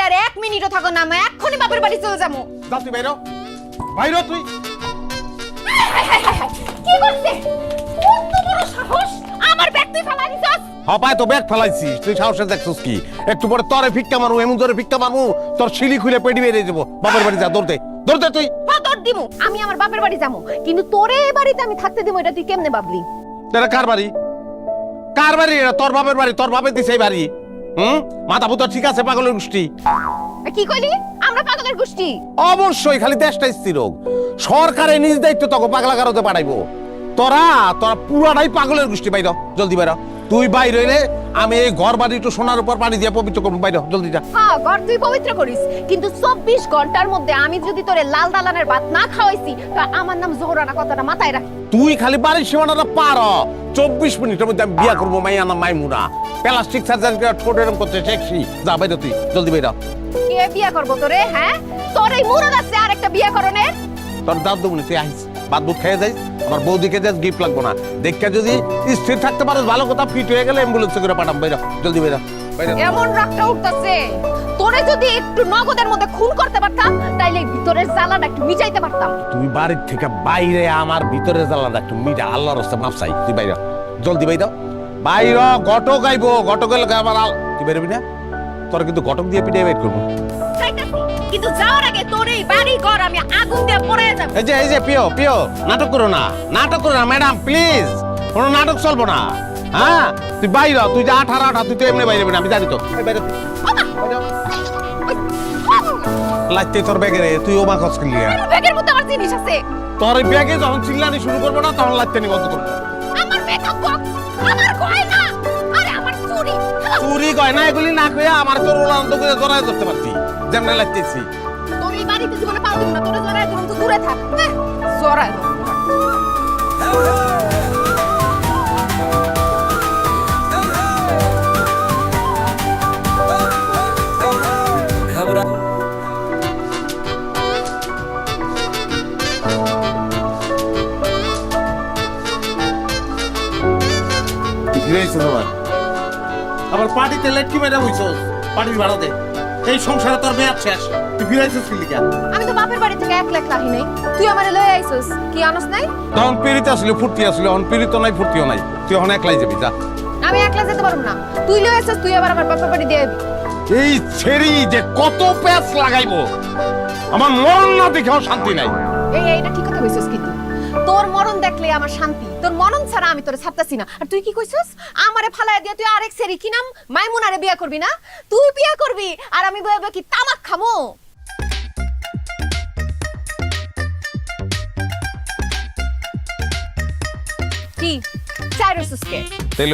বাড়িতে আর এক মিনিটও থাকো না আমি এক্ষুনি বাপের বাড়ি চলে যাব। যা তুই বাইরো। বাইরো তুই কি করছে কত বড় সাহস! আমার ব্যাগ তুই ফালাই দিছস। হপায় তো ব্যাগ ফেলাইছিস তুই সাহসে দেখছিস কি? একটু পরে তরে ভিক্ষা মারু এমন জোরে ভিক্ষা মারু তোর সিঁড়ি খুলে পেটি বেরিয়ে যাব। বাপের বাড়ি যা দৌড়তে দৌড়তে তুই। হ্যাঁ তোর দিমু আমি আমার বাপের বাড়ি যাব। কিন্তু তোরে এ বাড়িতে আমি থাকতে দিমু এটা তুই কেমনে ভাবলি? এটা কার বাড়ি? কার বাড়ি? এটা তোর বাপের বাড়ি তোর বাপের দিছে এই বাড়ি। হুম? মাথা পুতো ঠিক আছে পাগলের গোষ্ঠী? কি কইলি? আমরা পাগলের গোষ্ঠী। অবশ্যই খালি দেশটা স্থির হোক। সরকারে নিজ দায়িত্ব তখন পাগলা কারোতে পাঠাইবো। তোরা তোরা পুরাটাই পাগলের গোষ্ঠী বাইর জলদি বাইর তুই বাইর হইলে আমি এই ঘর বাড়ি একটু সোনার উপর পানি দিয়ে পবিত্র করব বাইর জলদি যা। হ্যাঁ ঘর তুই পবিত্র করিস। কিন্তু চব্বিশ ঘণ্টার মধ্যে আমি যদি তোরে লাল দালানের ভাত না খাওয়াইছি তা আমার নাম জোহরানা কথাটা মাথায় রাখ। তুই খালি বাড়ির সীমানাটা পার হ। চব্বিশ মিনিটের মধ্যে আমি বিয়া করব মাইয়া না মাইমুনা। প্লাস্টিক সার্জারি ঠোঁট এরকম করতে শেখছি যা বাইর তুই জলদি বাইর কে বিয়া করব তোরে হ্যাঁ? তোর এই মুরদ আছে আর একটা বিয়া করণের? তোর দাঁত দেবো তুই আহিস বাদ বুট খেয়ে যাইস আমার বৌদিকে যাস গিফট লাগবো না। দেখে যদি স্থির থাকতে পারো ভালো কথা ফিট হয়ে গেলে অ্যাম্বুলেন্সে করে পাঠাম বাইর জলদি বাইর এমন রাগটা উঠতেছে। তোরে যদি একটু নগদের মধ্যে খুন করতে পারতাম তাইলে ভিতরের জ্বালাটা একটু মিটাইতে পারতাম। তুই বাড়ির থেকে বাইরে আমার ভিতরে জ্বালাটা একটু মিটা আল্লাহর রাস্তা মাপ চাই তুই বাইরে জলদি বাইর বাইর ঘটক আইব ঘটক এলে আমার তুই বেরোবি না? তোর কিন্তু ঘটক দিয়ে পিঠে বের করব। কিন্তু যাওয়ার আগে তোর এই বাড়ি ঘর আমি আগুন দিয়ে পড়ে যাব। এই যে এই যে পিও পিও নাটক করো না নাটক করো না ম্যাডাম প্লিজ। কোনো নাটক চলবো না। হ্যাঁ? তুই বাইর তুই যে আঠারো আঠা তুই তো এমনি বাইরে আমি জানি তো। লাগতে তোর ব্যাগে রে তুই ওমা খস কিনলি ব্যাগের মধ্যে আমার জিনিস আছে। তোর ব্যাগে যখন চিল্লানি শুরু করব না তখন লাগতে নি বন্ধ করব। আমার বক্স আমার গয়না আরে আমার চুড়ি চুরি গয়না এগুলি না কইয়া আমার তোর উড়ান্ত করে জড়ায় ধরতে পারতি। যেমন লাগতেছি। তোর এই বাড়িতে জীবনে পাবো না তোরে জড়ায় দিলাম তো দূরে থাক। হ্যাঁ, জড়ায় আবার পার্টিতে লেটকি মেরে হইছস পার্টির ভাড়া দে এই সংসারে তোর মেয়াদ শেষ তুই ফিরাইছিস কি লিখা আমি তো বাপের বাড়ি থেকে এক লাখ লাহি নাই। তুই আমারে লয়ে আইছস কি আনস নাই? তখন পিড়িত আসলে ফুর্তি আসলে এখন পিড়িত নাই ফুর্তিও নাই। তুই এখন একলাই যাবি যা। আমি একলা যেতে পারব না। তুই লয়ে আইছস তুই আবার আমার বাপের বাড়ি দিয়ে আইবি। এই ছেড়ি যে কত প্যাচ লাগাইবো আমার মরণ না দেখেও শান্তি নাই। এই এইটা ঠিক কথা কইছস কিন্তু। তোর মরণ দেখলে আমার শান্তি। তোর মরণ ছাড়া আমি তোরে ছাড়তাছি না। আর তুই কি কইছস? আমারে ফালায় দিয়া তুই আরেক সেরি কি নাম? মাইমুনারে বিয়া করবি না? তুই বিয়া করবি আর আমি বইব কি তামাক খামো? কি? চাই রসুসকে তাইলে